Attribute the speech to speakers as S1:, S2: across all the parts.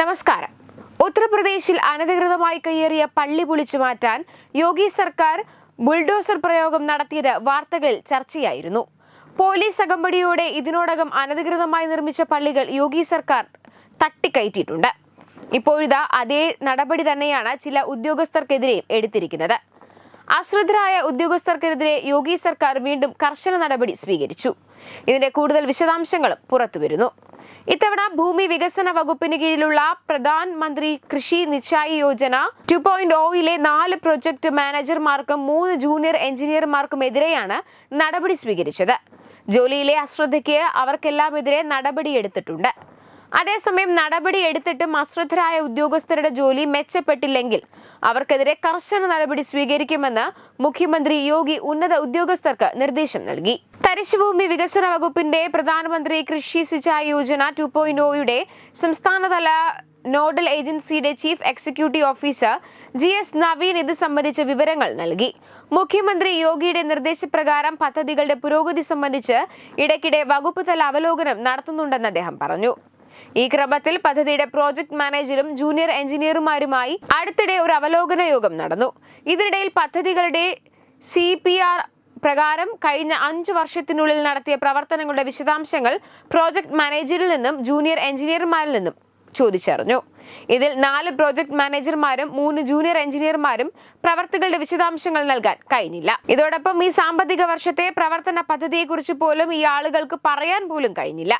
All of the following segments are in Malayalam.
S1: നമസ്കാരം. ഉത്തർപ്രദേശിൽ അനധികൃതമായി കയ്യേറിയ പള്ളി പൊളിച്ചു മാറ്റാൻ യോഗി സർക്കാർ ബുൾഡോസർ പ്രയോഗം നടത്തിയത് വാർത്തകളിൽ ചർച്ചയായിരുന്നു. പോലീസ് അകമ്പടിയോടെ ഇതിനോടകം അനധികൃതമായി നിർമ്മിച്ച പള്ളികൾ യോഗി സർക്കാർ തട്ടിക്കയറ്റിയിട്ടുണ്ട്. ഇപ്പോഴിതാ അതേ നടപടി തന്നെയാണ് ചില ഉദ്യോഗസ്ഥർക്കെതിരെയും എടുത്തിരിക്കുന്നത്. അശ്രദ്ധരായ ഉദ്യോഗസ്ഥർക്കെതിരെ യോഗി സർക്കാർ വീണ്ടും കർശന നടപടി സ്വീകരിച്ചു. ഇതിന്റെ കൂടുതൽ വിശദാംശങ്ങളും പുറത്തുവരുന്നു. ഇത്തവണ ഭൂമി വികസന വകുപ്പിന് കീഴിലുള്ള പ്രധാൻ മന്ത്രി കൃഷി നിശ്ചായി യോജന ടു പോയിന്റ് ഒയിലെ നാല് പ്രൊജക്ട് മാനേജർമാർക്കും മൂന്ന് ജൂനിയർ എഞ്ചിനീയർമാർക്കും എതിരെയാണ് നടപടി സ്വീകരിച്ചത്. ജോലിയിലെ അശ്രദ്ധയ്ക്ക് അവർക്കെല്ലാമെതിരെ നടപടിയെടുത്തിട്ടുണ്ട് അതേസമയം നടപടി എടുത്തിട്ടും അശ്രദ്ധരായ ഉദ്യോഗസ്ഥരുടെ ജോലി മെച്ചപ്പെട്ടില്ലെങ്കിൽ അവർക്കെതിരെ കർശന നടപടി സ്വീകരിക്കുമെന്ന് മുഖ്യമന്ത്രി യോഗി ഉന്നത ഉദ്യോഗസ്ഥർക്ക് നിർദ്ദേശം നൽകി. തരിശുഭൂമി വികസന വകുപ്പിന്റെ പ്രധാനമന്ത്രി കൃഷി സിഞ്ചായി യോജന ടു പോയിന്റ് ഒയുടെ സംസ്ഥാനതല നോഡൽ ഏജൻസിയുടെ chief executive officer G S Naveen ഇത് സംബന്ധിച്ച വിവരങ്ങൾ നൽകി. മുഖ്യമന്ത്രി യോഗിയുടെ നിർദ്ദേശപ്രകാരം പദ്ധതികളുടെ പുരോഗതി സംബന്ധിച്ച് ഇടയ്ക്കിടെ വകുപ്പ് തല അവലോകനം നടത്തുന്നുണ്ടെന്ന് അദ്ദേഹം പറഞ്ഞു. ഈ ക്രമത്തിൽ പദ്ധതിയുടെ പ്രോജക്ട് മാനേജറും ജൂനിയർ എഞ്ചിനീയർമാരുമായി അടുത്തിടെ ഒരു അവലോകന യോഗം നടന്നു. ഇതിനിടയിൽ പദ്ധതികളുടെ സി പി ആർ പ്രകാരം കഴിഞ്ഞ അഞ്ചു വർഷത്തിനുള്ളിൽ നടത്തിയ പ്രവർത്തനങ്ങളുടെ വിശദാംശങ്ങൾ പ്രോജക്ട് മാനേജറിൽ നിന്നും ജൂനിയർ എഞ്ചിനീയർമാരിൽ നിന്നും ചോദിച്ചറിഞ്ഞു. ഇതിൽ നാല് പ്രോജക്ട് മാനേജർമാരും മൂന്ന് ജൂനിയർ എഞ്ചിനീയർമാരും പ്രവർത്തികളുടെ വിശദാംശങ്ങൾ നൽകാൻ കഴിഞ്ഞില്ല. ഇതോടൊപ്പം ഈ സാമ്പത്തിക വർഷത്തെ പ്രവർത്തന പദ്ധതിയെക്കുറിച്ച് പോലും ഈ ആളുകൾക്ക് പറയാൻ പോലും കഴിഞ്ഞില്ല.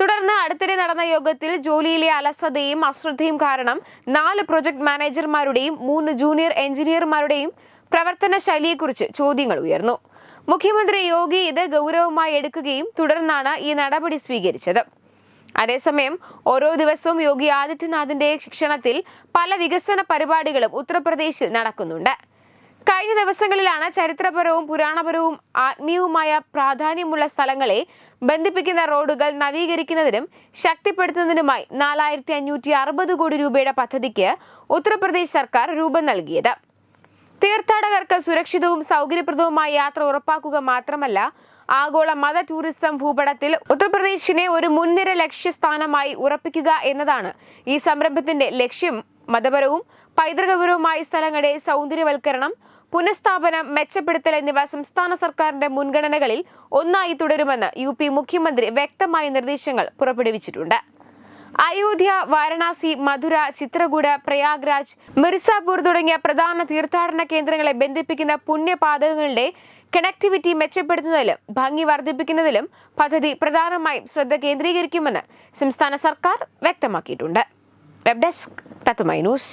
S1: തുടർന്ന് അടുത്തിടെ നടന്ന യോഗത്തിൽ ജോലിയിലെ അലസതയും അശ്രദ്ധയും കാരണം നാല് പ്രൊജക്ട് മാനേജർമാരുടെയും മൂന്ന് ജൂനിയർ എഞ്ചിനീയർമാരുടെയും പ്രവർത്തന ശൈലിയെക്കുറിച്ച് ചോദ്യങ്ങൾ ഉയർന്നു. മുഖ്യമന്ത്രി യോഗി ഇത് ഗൗരവമായി എടുക്കുകയും തുടർന്നാണ് ഈ നടപടി സ്വീകരിച്ചത്. അതേസമയം ഓരോ ദിവസവും യോഗി ആദിത്യനാഥിന്റെ ശിക്ഷണത്തിൽ പല വികസന പരിപാടികളും ഉത്തർപ്രദേശിൽ നടക്കുന്നുണ്ട്. കഴിഞ്ഞ ദിവസങ്ങളിലാണ് ചരിത്രപരവും പുരാണപരവും ആത്മീയവുമായ പ്രാധാന്യമുള്ള സ്ഥലങ്ങളെ ബന്ധിപ്പിക്കുന്ന റോഡുകൾ നവീകരിക്കുന്നതിനും ശക്തിപ്പെടുത്തുന്നതിനുമായി നാലായിരത്തി അഞ്ഞൂറ്റി അറുപത് കോടി രൂപയുടെ പദ്ധതിക്ക് ഉത്തർപ്രദേശ് സർക്കാർ രൂപം നൽകിയത്. തീർത്ഥാടകർക്ക് സുരക്ഷിതവും സൗകര്യപ്രദവുമായ യാത്ര ഉറപ്പാക്കുക മാത്രമല്ല ആഗോള മത ടൂറിസം ഭൂപടത്തിൽ ഉത്തർപ്രദേശിനെ ഒരു മുൻനിര ലക്ഷ്യസ്ഥാനമായി ഉറപ്പിക്കുക എന്നതാണ് ഈ സംരംഭത്തിന്റെ ലക്ഷ്യം. മതപരവും പൈതൃകപരവുമായ സ്ഥലങ്ങളുടെ സൗന്ദര്യവൽക്കരണം പുനഃസ്ഥാപനം മെച്ചപ്പെടുത്തൽ എന്നിവ സംസ്ഥാന സർക്കാരിന്റെ മുൻഗണനകളിൽ ഒന്നായി തുടരുമെന്ന് യു പി മുഖ്യമന്ത്രി വ്യക്തമായ നിർദ്ദേശങ്ങൾ പുറപ്പെടുവിച്ചിട്ടുണ്ട്. അയോധ്യ വാരണാസി മധുര ചിത്രകൂട് പ്രയാഗ്രാജ് മിർസാപൂർ തുടങ്ങിയ പ്രധാന തീർത്ഥാടന കേന്ദ്രങ്ങളെ ബന്ധിപ്പിക്കുന്ന പുണ്യപാതകങ്ങളുടെ കണക്ടിവിറ്റി മെച്ചപ്പെടുത്തുന്നതിലും ഭംഗി വർദ്ധിപ്പിക്കുന്നതിലും പദ്ധതി പ്രധാനമായും ശ്രദ്ധ കേന്ദ്രീകരിക്കുമെന്ന് സംസ്ഥാന സർക്കാർ വ്യക്തമാക്കിയിട്ടുണ്ട്. Web desk Tatwamayi news.